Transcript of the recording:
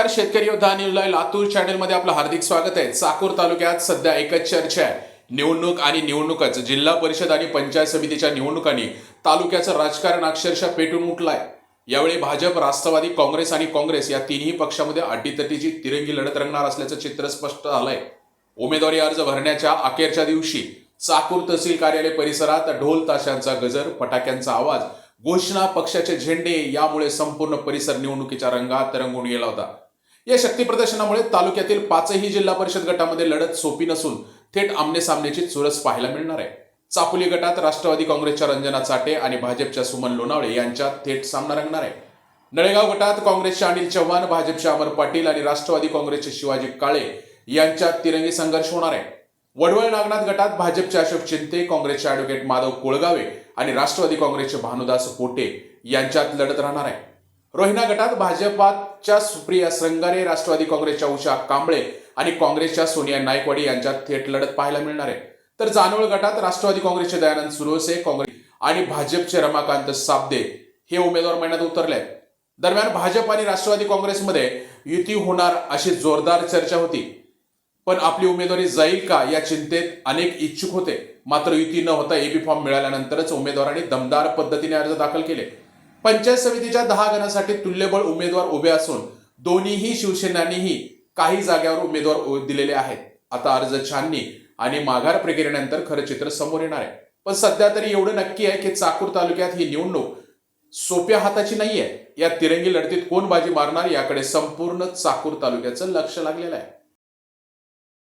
नमस्कार शेतकरी योद्धा न्यूजला लातूर चॅनलमध्ये आपलं हार्दिक स्वागत आहे. चाकूर तालुक्यात सध्या एकच चर्चा आहे. निवडणूक आणि निवडणूकच. जिल्हा परिषद आणि पंचायत समितीच्या निवडणुकांनी तालुक्याचं राजकारण अक्षरशः पेटून उठलंय. यावेळी भाजप राष्ट्रवादी काँग्रेस आणि काँग्रेस या तिन्ही पक्षामध्ये अटीतटीची तिरंगी लढत रंगणार असल्याचं चित्र स्पष्ट झालंय. उमेदवारी अर्ज भरण्याच्या अखेरच्या दिवशी चाकूर तहसील कार्यालय परिसरात ढोल ताशांचा गजर फटाक्यांचा आवाज घोषणा पक्षाचे झेंडे यामुळे संपूर्ण परिसर निवडणुकीच्या रंगात रंगून गेला होता. या शक्ती प्रदर्शनामुळे तालुक्यातील पाचही जिल्हा परिषद गटामध्ये लढत सोपी नसून थेट आमने सामनेची चुरस पाहायला मिळणार आहे. चापोली गटात राष्ट्रवादी काँग्रेसच्या रंजना चाटे आणि भाजपच्या सुमन लोणावळे यांच्यात थेट सामना रंगणार आहे. नळेगाव गटात काँग्रेसच्या अनिल चव्हाण भाजपचे अमर पाटील आणि राष्ट्रवादी काँग्रेसचे शिवाजी काळे यांच्यात तिरंगी संघर्ष होणार आहे. वडवळ नागनाथ गटात भाजपचे अशोक चिंते काँग्रेसचे अॅडव्होकेट माधव कोळगावे आणि राष्ट्रवादी काँग्रेसचे भानुदास पोटे यांच्यात लढत राहणार आहे. रोहिणा गटात भाजपाच्या सुप्रिया श्रंगारे राष्ट्रवादी काँग्रेसच्या उषा कांबळे आणि काँग्रेसच्या सोनिया नायकवाडी यांच्यात थेट लढत पाहायला मिळणार आहे. तर जानवळ गटात राष्ट्रवादी काँग्रेसचे दयानंद सुरोसे काँग्रेस आणि भाजपचे रमाकांत साबदे हे उमेदवार महिन्यात उतरले आहेत दरम्यान भाजप आणि राष्ट्रवादी काँग्रेसमध्ये युती होणार अशी जोरदार चर्चा होती. पण आपली उमेदवारी जाईल का या चिंतेत अनेक इच्छुक होते. मात्र युती न होता एबी फॉर्म मिळाल्यानंतरच उमेदवारांनी दमदार पद्धतीने अर्ज दाखल केले. पंचायत समितीच्या दहा गणासाठी तुल्यबळ उमेदवार उभे असून दोन्हीही शिवसेनांनीही काही जाग्यावर उमेदवार दिलेले आहेत. आता अर्ज छाननी आणि माघार प्रक्रियेनंतर खरं चित्र समोर येणार आहे. पण सध्या तरी एवढं नक्की आहे की चाकूर तालुक्यात ही निवडणूक सोप्या हाताची नाहीये. या तिरंगी लढतीत कोण बाजी मारणार याकडे संपूर्ण चाकूर तालुक्याचं लक्ष लागलेलं आहे.